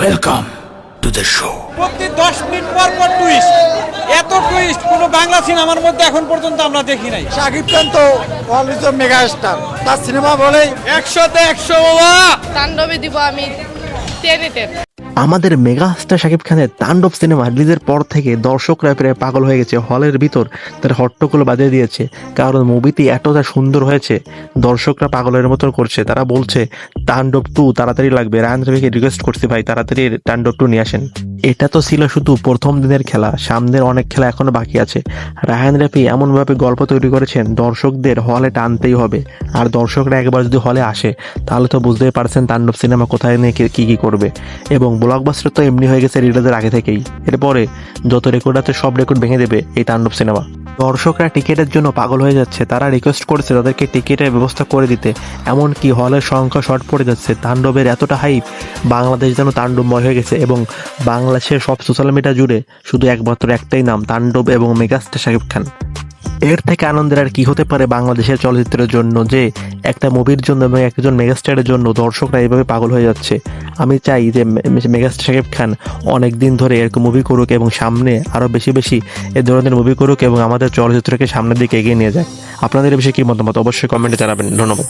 Welcome to the show প্রতি দশ minute পর পর টুইস্ট এত টুইস্ট কোনো বাংলা সিনেমার মধ্যে এখন পর্যন্ত আমরা দেখি নাই। শাকিব খান তো অলরেজ মেগা স্টার তার সিনেমা বলেই একশোতে একশো বাবা। তাণ্ডবে দিব আমি। টেনে টেন। আমাদের মেগাস্টার শাকিব খানের তাণ্ডব সিনেমা রিলিজের পর থেকে দর্শকরা প্রায় পাগল হয়ে গেছে। হলের ভিতর তার হট্টগোল বাজিয়ে দিয়েছে, কারণ মুভিটি এতটা সুন্দর হয়েছে, দর্শকরা পাগলের মতন করছে। তারা বলছে, তাণ্ডব টু তাড়াতাড়ি লাগবে। রায়ন রবিকে রিকোয়েস্ট করছি, ভাই, তাড়াতাড়ি তাণ্ডব টু নিয়ে আসেন। এটা তো ছিল শুধু প্রথম দিনের খেলা, সামনের অনেক খেলা এখনও বাকি আছে। রায়হান রাফি এমনভাবে গল্প তৈরি করেছেন, দর্শকদের হলে টানতেই হবে। আর দর্শকরা একবার যদি হলে আসে, তাহলে তো বুঝতেই পারছেন তাণ্ডব সিনেমা কোথায় নিয়ে কি কি করবে। এবং ব্লকবাস্টার তো এমনি হয়ে গেছে রিলিজের আগে থেকেই। এরপরে যত রেকর্ড আছে সব রেকর্ড ভেঙে দেবে এই তাণ্ডব সিনেমা দর্শকরা টিকিটের জন্য পাগল হয়ে যাচ্ছে, তারা রিকোয়েস্ট করছে তাদেরকে টিকিটের ব্যবস্থা করে দিতে। এমনকি হলের সংখ্যা শর্ট পড়ে যাচ্ছে। তাণ্ডবের এতটা হাইপ বাংলাদেশ যেন তাণ্ডবময় হয়ে গেছে এবং বাংলাদেশের সব সোশ্যাল মিডিয়া জুড়ে শুধু একমাত্র একটাই নাম, তাণ্ডব এবং মেগাস্টার শাকিব খান। এর থেকে আনন্দের আর কি হতে পারে বাংলাদেশের চলচ্চিত্রের জন্য যে একটা মুভির জন্য এবং একজন মেগাস্টারের জন্য দর্শকরা এইভাবে পাগল হয়ে যাচ্ছে। আমি চাই যে মেগাস্টার শাকিব খান অনেক দিন ধরে এরকম মুভি করুক এবং সামনে আরও বেশি বেশি এ ধরনের মুভি করুক এবং আমাদের চলচ্চিত্রকে সামনের দিকে এগিয়ে নিয়ে যায় আপনাদের বিষয়ে কী মতামত? অবশ্যই কমেন্টে জানাবেন। ধন্যবাদ।